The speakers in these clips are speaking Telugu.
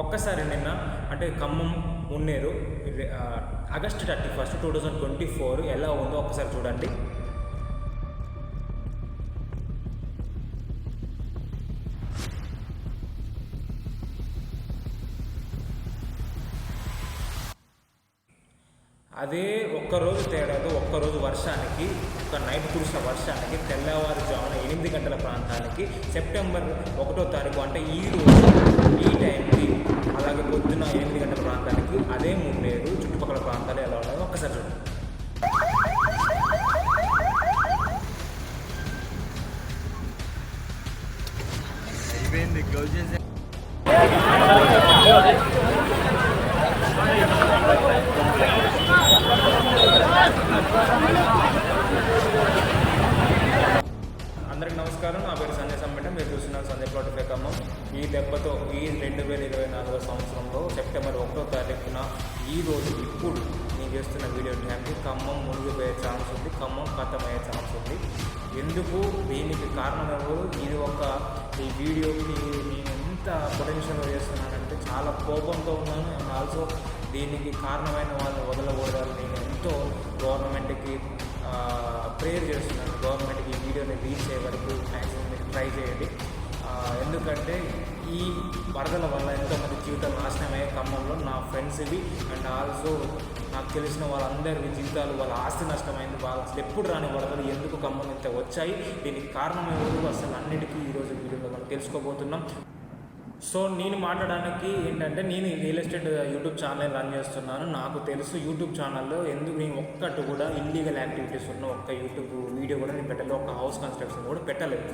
ఒక్కసారి నిన్న అంటే Khammam Munneru August thirty first two thousand twenty four ఎలా ఉందో ఒక్కసారి చూడండి. అదే ఒక్కరోజు తేడాతో ఒక్కరోజు వర్షానికి ఒక నైట్ కురిసిన వర్షానికి తెల్లవారుజామున ఎనిమిది గంటల ప్రాంతానికి సెప్టెంబర్ ఒకటో తారీఖు అంటే ఈ రోజు ఈ టైంకి అలాగే పొద్దున ఎనిమిది గంటల ప్రాంతానికి అదే మున్నేరు చుట్టుపక్కల ప్రాంతాలు ఎలా ఉన్నాయో ఒక్కసారి చూడండి. అయిపోయింది క్లోజ్ చేసే అందరికి నమస్కారం. నా పేరు సంజయ్ సమ్మెట. మీరు చూస్తున్నారు సంజయ్ ప్లాట్ ఖమ్మం ఈ దెబ్బతో ఈ రెండు వేల ఇరవై నాలుగో సంవత్సరంలో సెప్టెంబర్ ఒకటో తారీఖున ఈ రోజు ఇప్పుడు నేను చేస్తున్న వీడియో టైంకి ఖమ్మం మునిగిపోయే ఛాన్స్ ఉంది ఖమ్మం ఖతమయ్యే ఛాన్స్ ఉంది. ఎందుకు? దీనికి కారణం ఎవరు? ఇది ఒక ఈ వీడియోకి నేను ఎంత పొటెన్షియల్ చేస్తున్నానంటే చాలా కోపంతో ఉన్నాను. అండ్ ఆల్సో దీనికి కారణమైన వాళ్ళని వదలకూడదని నేను ఎంతో గవర్నమెంట్కి ప్రేయర్ చేస్తున్నాను. గవర్నమెంట్కి ఈ వీడియోని రీచ్ అయ్యే వరకు మ్యాక్సిమం మీరు ట్రై చేయండి. ఎందుకంటే ఈ వరదల వల్ల ఎంతోమంది జీవితాలు నాశనం అయ్యే ఖమ్మంలో నా ఫ్రెండ్స్వి అండ్ ఆల్సో నాకు తెలిసిన వాళ్ళందరి జీవితాలు వాళ్ళ ఆస్తి నష్టమైంది. వాళ్ళు అసలు ఎప్పుడు రాని వరదలు ఎందుకు ఖమ్మం ఇంత వచ్చాయి? దీనికి కారణం ఎవరు అసలు అన్నిటికీ ఈరోజు వీడియోలో మనం తెలుసుకోబోతున్నాం. సో నేను మాట్లాడడానికి ఏంటంటే నేను real estate YouTube channel run చేస్తున్నాను. నాకు తెలుసు యూట్యూబ్ ఛానల్లో ఎందుకు నేను ఒక్కటి కూడా ఇల్లీగల్ యాక్టివిటీస్ ఉన్న ఒక్క యూట్యూబ్ వీడియో కూడా నేను పెట్టలేదు. ఒక హౌస్ కన్స్ట్రక్షన్ కూడా పెట్టలేదు.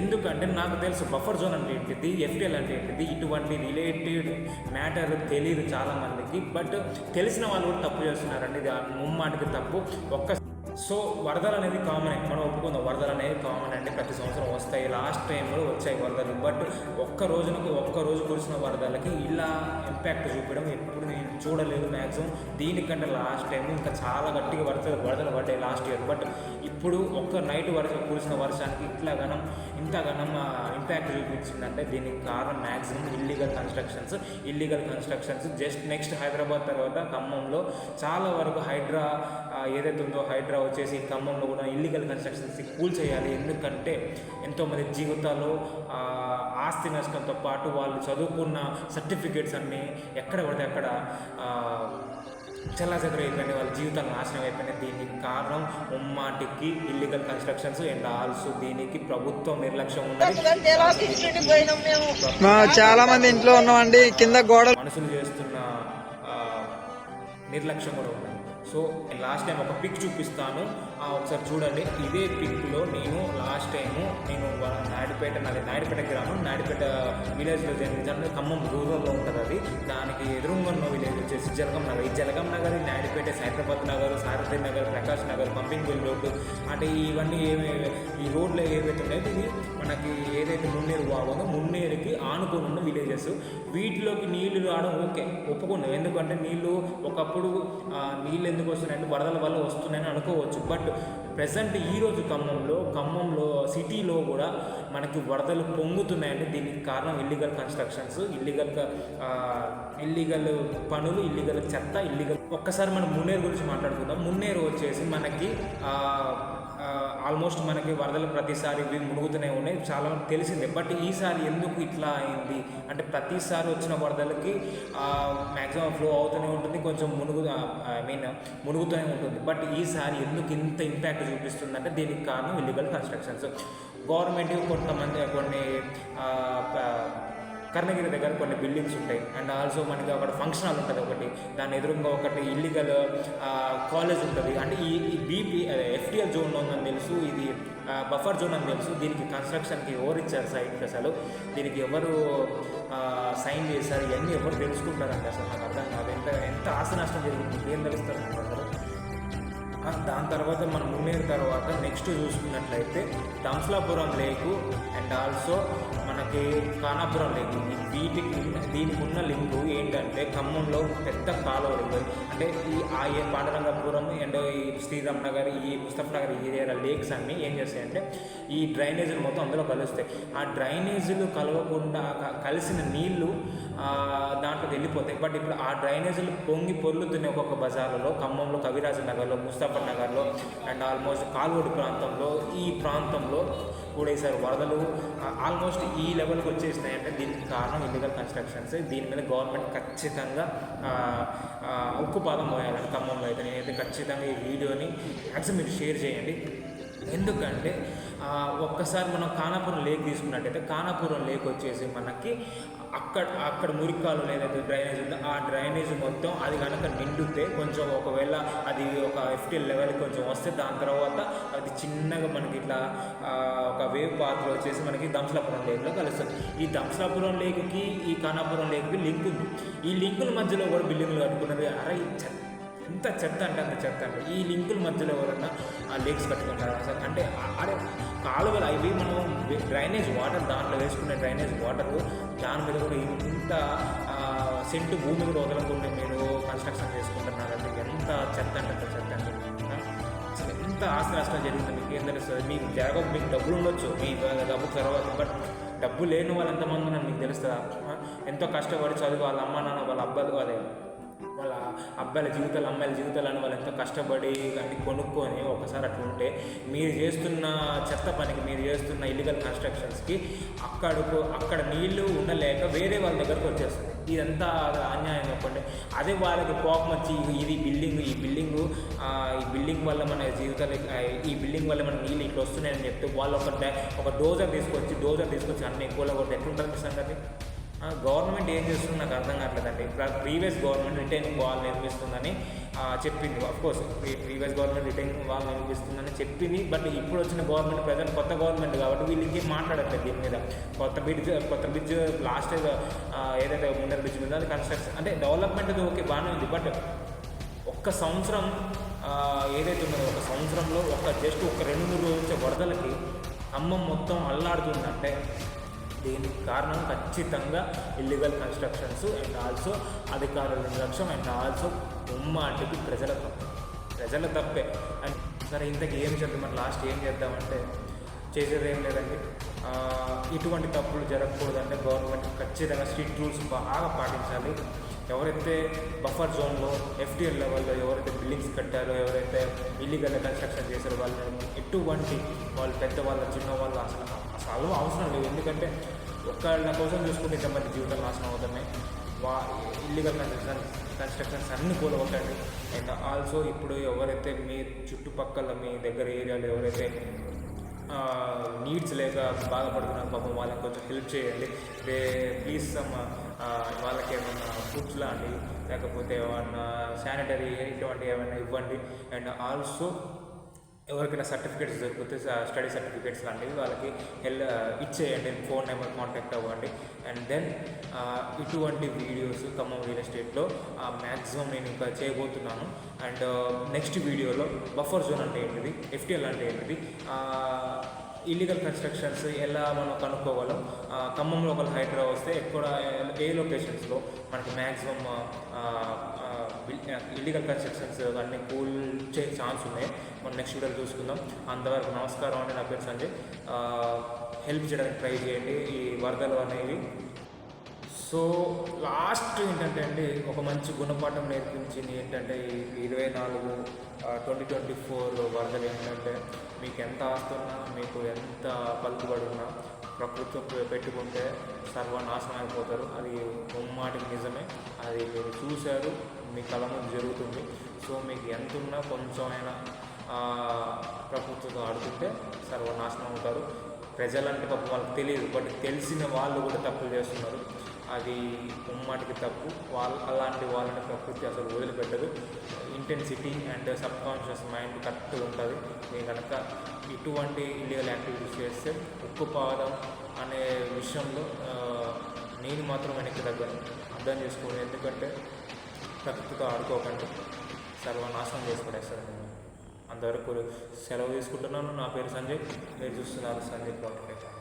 ఎందుకంటే నాకు తెలుసు బఫర్ జోన్ అంటే ఏంటిది ఎఫ్టీఎల్ అంటే ఏంటిది ఇటువంటి రిలేటెడ్ మ్యాటర్ తెలియదు చాలామందికి. బట్ తెలిసిన వాళ్ళు కూడా తప్పు చేస్తున్నారండి. ఇది ముమ్మాటికి తప్పు. ఒక్క సో వరదలు అనేది కామన్ మనం ఒప్పుకుందాం వరదలు అనేవి కామన్ అంటే ప్రతి సంవత్సరం వస్తాయి లాస్ట్ టైంలో వచ్చాయి వరదలు. బట్ ఒక్క రోజునకు ఒక్క రోజు కురిసిన వరదలకి ఇలా ఇంపాక్ట్ చూపించడం ఎప్పుడు నేను చూడలేదు మ్యాక్సిమం దీనికంటే లాస్ట్ టైం ఇంకా చాలా గట్టిగా వరదలు వరదలు పడ్డాయి లాస్ట్ ఇయర్ బట్ ఇప్పుడు ఒక్క నైట్ వర్షం కురిసిన వర్షానికి ఇట్లా గనం ఇంత గనం ఇంపాక్ట్ చూపించిందంటే దీనికి కారణం maximum illegal constructions illegal constructions just next Hyderabad తర్వాత ఖమ్మంలో చాలా వరకు హైడ్రా ఏదైతే ఉందో హైడ్రా వచ్చేసి ఖమ్మంలో కూడా ఇల్లీగల్ కన్స్ట్రక్షన్స్ కూల్ చేయాలి. ఎందుకంటే ఎంతోమంది జీవితాలు ఆస్తి నష్టంతో పాటు వాళ్ళు చదువుకున్న సర్టిఫికేట్స్ అన్నీ ఎక్కడ పడితే అక్కడ చల్లాచెదరు అయిపోయినాయి వాళ్ళ జీవితాలు నాశనం అయిపోయినాయి దీనికి కారణం ఉమ్మాటికి ఇల్లీగల్ కన్స్ట్రక్షన్స్ అండ్ ఆల్సో దీనికి ప్రభుత్వం నిర్లక్ష్యం ఉన్నది. చాలా మంది ఇంట్లో ఉన్నామండి కింద గోడ మనుషులు చేస్తున్న నిర్లక్ష్యం కూడా ఉంది సో లాస్ట్ టైం ఒక పిక్ చూపిస్తాను. ఒకసారి చూడండి. ఇదే పిక్లో నేను లాస్ట్ టైము నేను నాయుడుపేట నాది నాయుడుపేట గ్రామం. నాయుడుపేట విలేజ్లో జన్మించాను. ఖమ్మం రూరల్లో ఉంటుంది అది. దానికి ఎదురుగా ఉన్న విలేజ్ వచ్చేసి జలగం నగర్. ఈ Jalagam Nagar Naidupeta Saidabad Nagar Sarathi Nagar Prakash Nagar pumping well road. అంటే ఇవన్నీ ఏమి ఈ రోడ్లు ఏవైతే ఉన్నాయో ఇది మనకి ఏదైతే మున్నేరు బాగుందో మున్నేరుకి ఆనుకొని ఉన్న విలేజెస్. వీటిలోకి నీళ్ళు రావడం ఓకే ఒప్పుకున్నాం. ఎందుకంటే నీళ్ళు ఒకప్పుడు నీళ్ళు ఎందుకు వస్తున్నాయంటే వరదల వల్ల వస్తున్నాయని అనుకోవచ్చు. బట్ ప్రజెంట్ ఈరోజు ఖమ్మంలో ఖమ్మంలో సిటీలో కూడా మనకి వరదలు పొంగుతున్నాయంటే దీనికి కారణం ఇల్లీగల్ కన్స్ట్రక్షన్స్ ఇల్లీగల్ ఇల్లీగల్ పనులు ఇల్లీగల్ చెత్త ఇల్లీగల్ ఒక్కసారి మనం మున్నేరు గురించి మాట్లాడుకుందాం. మున్నేరు వచ్చేసి మనకి ఆల్మోస్ట్ మనకి వరదలు ప్రతిసారి ఇవి మునుగుతూనే ఉన్నాయి. చాలా తెలిసిందే. బట్ ఈసారి ఎందుకు ఇట్లా అయింది? అంటే ప్రతిసారి వచ్చిన వరదలకి మ్యాక్సిమం ఫ్లో అవుతూనే ఉంటుంది. కొంచెం మునుగు ఐ మీన్ మునుగుతూనే ఉంటుంది. బట్ ఈసారి ఎందుకు ఇంత ఇంపాక్ట్ చూపిస్తుందంటే దీనికి కారణం ఇల్లీగల్ కన్స్ట్రక్షన్స్ గవర్నమెంట్ కొంతమంది కొన్ని కర్ణగిరి దగ్గర కొన్ని బిల్డింగ్స్ ఉంటాయి. అండ్ ఆల్సో మనకి అక్కడ ఫంక్షన్ హాల్ ఉంటుంది ఒకటి. దాని ఎదురుగా ఒకటి ఇల్లీగల్ కాలేజ్ ఉంటుంది. అంటే ఈ ఈ బీపీ ఎఫ్టీఎల్ జోన్ ఉందని తెలుసు. ఇది బఫర్ జోన్ అని తెలుసు. దీనికి కన్స్ట్రక్షన్కి ఎవరు ఇచ్చారు సైట్ అసలు? దీనికి ఎవరు సైన్ చేశారు? ఇవన్నీ ఎవరు తెలుసుకుంటారండి అసలు? నాకు అర్థం కాదు. ఎంత ఎంత ఆస్తి నష్టం జరుగుతుంది ఏం తెలుస్తారు అసలు? దాని తర్వాత మనం మున్నేరు తర్వాత నెక్స్ట్ చూసుకున్నట్లయితే దంస్లాపురం లేకు అండ్ ఆల్సో మనకి ఖానాపురం లేకు వీటికి దీనికి ఉన్న లింకు ఏంటంటే ఖమ్మంలో పెద్ద కాలువలు ఉన్నాయి అంటే ఈ ఆ ఏ పాండరంగపురం అండ్ ఈ శ్రీరామ్ నగర్ ఈ ముస్తఫ్ నగర్ ఈ ఏరియా లేక్స్ అన్నీ ఏం చేస్తాయంటే ఈ డ్రైనేజీలు మొత్తం అందులో కలుస్తాయి. ఆ డ్రైనేజీలు కలవకుండా కలిసిన నీళ్ళు దాంట్లో దాంట్లోకి వెళ్ళిపోతాయి. బట్ ఇప్పుడు ఆ డ్రైనేజీలు పొంగి పొర్లుతున్నాయి ఒక్కొక్క బజార్లలో ఖమ్మంలో కవిరాజ నగర్లో ముస్తాఫర్ నగర్లో అండ్ ఆల్మోస్ట్ కాల్వడి ప్రాంతంలో ఈ ప్రాంతంలో కూడేశారు వరదలు ఆల్మోస్ట్ ఈ లెవెల్కి వచ్చేసినాయి. అంటే దీనికి కారణం ఇల్లీగల్ కన్స్ట్రక్షన్స్ దీని మీద గవర్నమెంట్ ఖచ్చితంగా ఆ, ఆ, ఉక్కుపాదం పోయాలని ఖమ్మంలో అయితే నేనైతే ఖచ్చితంగా ఈ వీడియోని మ్యాక్సిమం మీరు షేర్ చేయండి. ఎందుకంటే ఒక్కసారి మనం కానాపురం లేక్ తీసుకున్నట్టయితే కానాపురం లేక్ వచ్చేసి మనకి అక్కడ అక్కడ మురికాలు ఏదైతే డ్రైనేజ్ ఉందో ఆ డ్రైనేజ్ మొత్తం అది కనుక నిండితే కొంచెం ఒకవేళ అది ఒక ఎఫ్టీ లెవెల్ కొంచెం వస్తే దాని తర్వాత అది చిన్నగా మనకి ఇట్లా ఒక వేవ్ పాత్రలో వచ్చేసి మనకి దంసలాపురం లేక్లో కలుస్తుంది. ఈ దంసలాపురం లేక్కి ఈ కానాపురం లేక్కి లింక్ ఉంది ఈ లింకుల మధ్యలో కూడా బిల్డింగ్లు కట్టుకున్నది. అరే ఇంత చెత్త ఎంత చెత్త అంటే అంత చెత్త అంటే ఈ లింకుల మధ్యలో ఎవరన్నా ఆ లేక్స్ కట్టుకుంటారు? అసలు అంటే అరే కాలువలు అవి మనం డ్రైనేజ్ వాటర్ దాంట్లో వేసుకునే డ్రైనేజ్ వాటర్ దాని మీద కూడా ఇంత సెంటు భూమి కూడా వదలకుండా మీరు కన్స్ట్రక్షన్ చేసుకుంటున్నారంటే ఎంత చెత్త అంటే అంత చెత్త అంటే అసలు ఎంత ఆస్తి నష్టం జరుగుతుంది మీకు? ఏం తెలుస్తుంది మీకు జరగ మీకు డబ్బులు ఉండొచ్చు. మీ డబ్బు తర్వాత బట్ డబ్బు లేని వాళ్ళు ఎంతమంది ఉన్నారు మీకు తెలుస్తుందా? ఎంతో కష్టపడి చదువు వాళ్ళ అమ్మ నాన్న వాళ్ళ అబ్బాయిలు అదే. వాళ్ళ అబ్బాయిల జీవితాలు అమ్మాయిల జీవితాలను వాళ్ళు ఎంతో కష్టపడి అన్ని కొనుక్కొని ఒకసారి అట్లా ఉంటే మీరు చేస్తున్న చెత్త పనికి మీరు చేస్తున్న ఇల్లీగల్ కన్స్ట్రక్షన్స్కి అక్కడకు అక్కడ నీళ్ళు ఉండలేక వేరే వాళ్ళ దగ్గరకు వచ్చేస్తుంది. ఇదంతా అన్యాయం చెప్పండి అదే వాళ్ళకి కోపం వచ్చి ఇది బిల్డింగ్ ఈ బిల్డింగ్ ఈ బిల్డింగ్ వల్ల మన జీవితాలు ఈ బిల్డింగ్ వల్ల మన నీళ్ళు ఇట్లా వస్తున్నాయని చెప్తే వాళ్ళు ఒక ఒక డోజర్ తీసుకొచ్చి డోజర్ తీసుకొచ్చి అన్ని ఎక్కువలో ఒకటి ఎట్లుంటుంది సంగతి? గవర్నమెంట్ ఏం చేస్తుంది నాకు అర్థం కావట్లేదండి. ప్రీవియస్ గవర్నమెంట్ రిటైనింగ్ వాళ్ళు నిర్మిస్తుందని చెప్పింది. కోర్స్ ప్రీవియస్ గవర్నమెంట్ రిటైనింగ్ వాళ్ళు నిర్మిస్తుందని చెప్పింది. బట్ ఇప్పుడు వచ్చిన గవర్నమెంట్ ప్రజెంట్ కొత్త గవర్నమెంట్ కాబట్టి వీళ్ళు ఇంకేం మాట్లాడట్లేదు దీని మీద. కొత్త బ్రిడ్జ్ కొత్త బ్రిడ్జ్ లాస్ట్ ఏదైతే ముందర బ్రిడ్జ్ ఉందో అది కన్స్ట్రక్షన్ అంటే డెవలప్మెంట్ అది ఓకే బాగానే ఉంది. బట్ ఒక్క సంవత్సరం ఏదైతే ఉన్నదో ఒక సంవత్సరంలో ఒక జస్ట్ ఒక రెండు మూడు రోజుల వచ్చే వరదలకి అమ్మం మొత్తం అల్లాడుతుందంటే దీనికి కారణం ఖచ్చితంగా ఇల్లీగల్ కన్స్ట్రక్షన్స్ అండ్ ఆల్సో అధికారుల నిర్లక్ష్యం అండ్ ఆల్సో ఉమ్మాటికి ప్రజల తప్పు. ప్రజల తప్పే. అండ్ సరే ఇంతకు ఏం చేద్దాం మరి లాస్ట్ ఏం చేద్దామంటే చేసేది ఏం లేదండి ఇటువంటి తప్పులు జరగకూడదంటే గవర్నమెంట్ ఖచ్చితంగా స్ట్రీట్ రూల్స్ బాగా పాటించాలి. ఎవరైతే బఫర్ జోన్లో ఎఫ్టీఎల్ లెవెల్లో ఎవరైతే బిల్డింగ్స్ కట్టారో ఎవరైతే ఇల్లీగల్ కన్స్ట్రక్షన్ చేశారో వాళ్ళని ఎటువంటి వాళ్ళు పెద్దవాళ్ళు చిన్నవాళ్ళు అసలు అసలు అవసరం లేదు. ఎందుకంటే ఒక్కళ్ళ కోసం చూసుకుంటే ఇంతమంది జీవితాలు నాశనం అవుతున్నాయి. వా ఇల్లీగల్ కన్స్ట్రక్షన్ కన్స్ట్రక్షన్స్ అన్ని కూలగొట్టండి అండ్ ఆల్సో ఇప్పుడు ఎవరైతే మీ చుట్టుపక్కల మీ దగ్గర ఏరియాలో ఎవరైతే నీడ్స్ లేక బాధపడుతున్నారు పాపం వాళ్ళకి కొంచెం హెల్ప్ చేయండి. దే ప్లీజ్ సమ్ వాళ్ళకి ఏమన్నా ఫుడ్స్ లాంటి లేకపోతే ఏమన్నా శానిటరీ ఇటువంటి ఏమైనా ఇవ్వండి. అండ్ ఆల్సో ఎవరికైనా సర్టిఫికేట్స్ దొరికితే స్టడీ సర్టిఫికేట్స్ లాంటివి వాళ్ళకి హెల్ ఇచ్చేయండి ఫోన్ నెంబర్ కాంటాక్ట్ అవ్వండి. అండ్ దెన్ ఇటువంటి వీడియోస్ ఖమ్మం రియల్ ఎస్టేట్లో మ్యాక్సిమం నేను ఇంకా చేయబోతున్నాను. అండ్ నెక్స్ట్ వీడియోలో బఫర్ జోన్ అంటే ఏంటిది ఎఫ్టీఎల్ అంటే ఏంటిది ఇల్లీగల్ కన్స్ట్రక్షన్స్ ఎలా మనం కనుక్కోగలం ఖమ్మం ఖమ్మంలో ఒకళ్ళు హైదరాబాద్ వస్తే ఎక్కడ ఏ లొకేషన్స్లో మనకి మ్యాక్సిమం ఇల్లీగల్ కన్స్ట్రక్షన్స్ అన్నీ కూల్ చే ఛాన్స్ ఉన్నాయి. మనం నెక్స్ట్ వీడియోలో చూసుకుందాం. అంతవరకు నమస్కారం అండి. నా పేరు సంజయ్. హెల్ప్ చేయడానికి ట్రై చేయండి. ఈ వరదలు అనేవి. సో లాస్ట్ ఏంటంటే అండి ఒక మంచి గుణపాఠం నేర్పించింది ఏంటంటే ఈ ఇరవై నాలుగు ట్వంటీ ట్వంటీ ఫోర్ వరదలు ఏంటంటే మీకు ఎంత ఆస్తున్నా మీకు ఎంత పలుకుబడి ఉన్నా ప్రకృతితో పెట్టుకుంటే సర్వనాశనం అయిపోతారు. అది ముమ్మాటికి నిజమే. అది మీరు చూశారు. మీ కళ ముందు జరుగుతుంది. సో మీకు ఎంత ఉన్నా కొంచెం అయినా ప్రకృతితో ఆడుతుంటే సర్వనాశనం అవుతారు. ప్రజలంటే పాపం వాళ్ళకి తెలియదు. బట్ తెలిసిన వాళ్ళు కూడా తప్పులు చేస్తున్నారు. అది ఉమ్మాటికి తప్పు. వాళ్ళ అలాంటి వాళ్ళని ప్రకృతి అసలు వదిలిపెట్టదు. Intensity and subconscious mind correct ఉంటుంది. మీరు కనుక ఇటువంటి ఇల్లీగల్ యాక్టివిటీస్ చేస్తే ఉక్కుపాదం అనే విషయంలో నేను మాత్రం వెనక్కి దగ్గర అర్థం చేసుకోను ఎందుకంటే ప్రకృతితో ఆడుకోకండి. సర్వనాశనం చేసి పడేస్తారు నేను. అంతవరకు సెలవు తీసుకుంటున్నాను. నా పేరు సంజయ్. మీరు చూస్తున్నారు సంజయ్ ప్రాఫిట్